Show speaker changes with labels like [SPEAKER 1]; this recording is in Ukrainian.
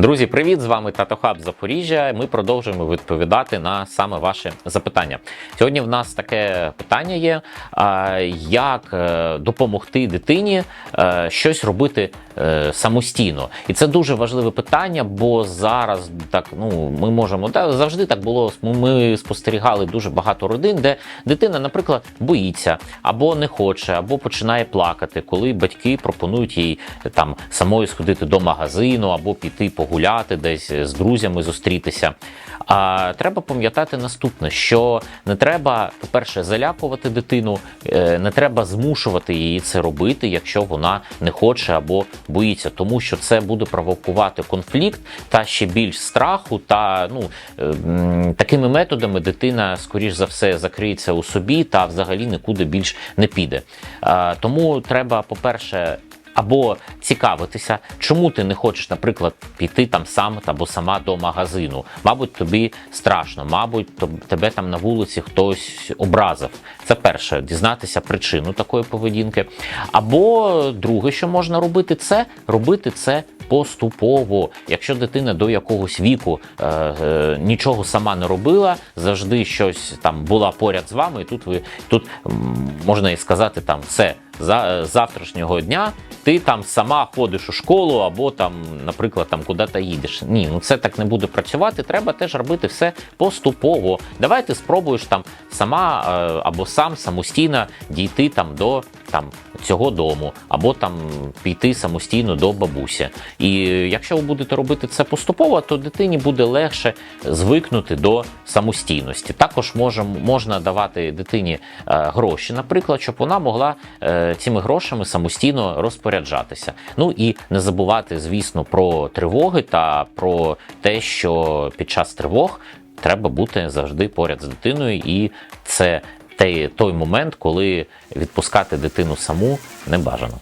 [SPEAKER 1] Друзі, привіт! З вами Тато Хаб Запоріжжя. Ми продовжуємо відповідати на саме ваші запитання. Сьогодні в нас таке питання є: як е, допомогти дитині е, щось робити е, самостійно. І це дуже важливе питання, бо зараз так ну ми можемо та завжди так було. Ми- спостерігали дуже багато родин, де дитина, наприклад, боїться або не хоче, або починає плакати, коли батьки пропонують їй там самою сходити до магазину або піти погуляти десь з друзями зустрітися. А треба пам'ятати наступне: що не треба, по-перше, залякувати дитину, е, не треба змушувати її це робити, якщо вона не хоче або боїться, тому що це буде провокувати конфлікт та ще більш страху. Та ну е, такими методами дитина, скоріш за все, закриється у собі та взагалі нікуди більш не піде. Тому треба, по-перше, або цікавитися, чому ти не хочеш, наприклад, піти там сам або сама до магазину. Мабуть, тобі страшно, мабуть, тебе там на вулиці хтось образив. Це перше, дізнатися причину такої поведінки. Або друге, що можна робити, це робити це поступово. Якщо дитина до якогось віку е, е, нічого сама не робила, завжди щось там була поряд з вами, і тут ви тут можна і сказати там все за з завтрашнього дня. Ти там сама ходиш у школу, або там, наприклад, там куди-то їдеш. Ні, ну це так не буде працювати. Треба теж робити все поступово. Давай ти спробуєш там сама е, або сам самостійно дійти там до там цього дому, або там піти самостійно до бабусі. І якщо ви будете робити це поступово, то дитині буде легше звикнути до самостійності. Також можем, можна давати дитині е, гроші, наприклад, щоб вона могла е, цими грошами самостійно розпоряджатися. Ну і не забувати, звісно, про тривоги та про те, що під час тривог треба бути завжди поряд з дитиною, і це той момент, коли відпускати дитину саму не бажано.